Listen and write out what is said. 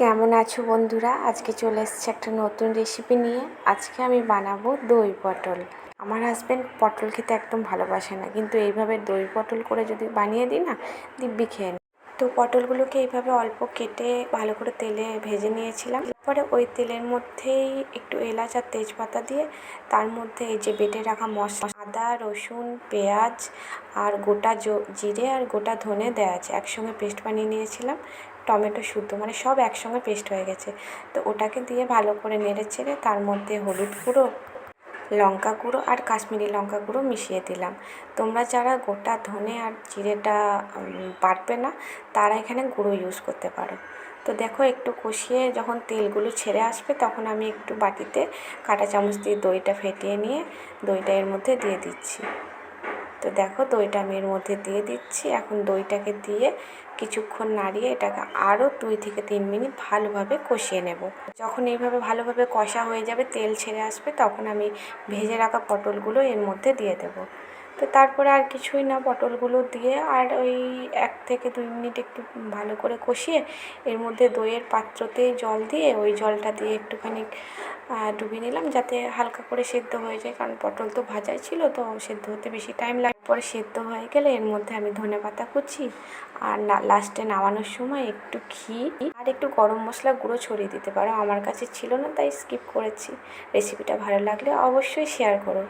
কেমন আছো বন্ধুরা? আজকে চলে এসেছি একটা নতুন রেসিপি নিয়ে। আজকে আমি বানাবো দই পটল। আমার হাজব্যান্ড পটল খেতে একদম ভালোবাসে না, কিন্তু এইভাবে দই পটল করে যদি বানিয়ে দিই না, দিব্যি খেয়ে নেয়। তো পটলগুলোকে এইভাবে অল্প কেটে ভালো করে তেলে ভেজে নিয়েছিলাম। পরে ওই তেলের মধ্যেই একটু এলাচ আর তেজপাতা দিয়ে তার মধ্যে এই যে বেটে রাখা মশলা, আদা, রসুন, পেঁয়াজ আর গোটা জিরে আর গোটা ধনে দেওয়া আছে। একসঙ্গে পেস্ট বানিয়ে নিয়েছিলাম। টমেটো শুদ্ধ মানে সব একসঙ্গে পেস্ট হয়ে গেছে। তো ওটাকে দিয়ে ভালো করে নেড়ে চেড়ে তার মধ্যে হলুদ গুঁড়ো, লঙ্কা গুঁড়ো আর কাশ্মীরি লঙ্কা গুঁড়ো মিশিয়ে দিলাম। তোমরা যারা গোটা ধনে আর জিরেটা পারবে না, তারা এখানে গুঁড়ো ইউজ করতে পারো। তো দেখো একটু কষিয়ে যখন তেলগুলো ছেড়ে আসবে, তখন আমি একটু বাটিতে কাঁটা চামচ দিয়ে দইটা ফেটিয়ে নিয়ে দইটা এর মধ্যে দিয়ে দিচ্ছি। তো দেখো দইটা আমি এর মধ্যে দিয়ে দিচ্ছি। এখন দইটাকে দিয়ে কিছুক্ষণ নাড়িয়ে এটাকে আরও দুই থেকে তিন মিনিট ভালোভাবে কষিয়ে নেব। যখন এইভাবে ভালোভাবে কষা হয়ে যাবে, তেল ছেড়ে আসবে, তখন আমি ভেজে রাখা পটলগুলো এর মধ্যে দিয়ে দেবো। তো তারপরে আর কিছুই না পটলগুলো দিয়ে আর ওই এক থেকে দুই মিনিট একটু ভালো করে কষিয়ে এর মধ্যে দইয়ের পাত্রতেই জল দিয়ে ওই জলটা দিয়ে একটুখানি ডুবিয়ে নিলাম যাতে হালকা করে সেদ্ধ হয়ে যায়। কারণ পটল তো ভাজাই ছিল, তো সেদ্ধ হতে বেশি টাইম লাগে। পরে সেদ্ধ হয়ে গেলে এর মধ্যে আমি ধনে পাতা কুচি আর না লাস্টে নামানোর সময় একটু ঘি আর একটু গরম মশলা গুঁড়ো ছড়িয়ে দিতে পারো। আমার কাছে ছিল না, তাই স্কিপ করেছি। রেসিপিটা ভালো লাগলে অবশ্যই শেয়ার করো।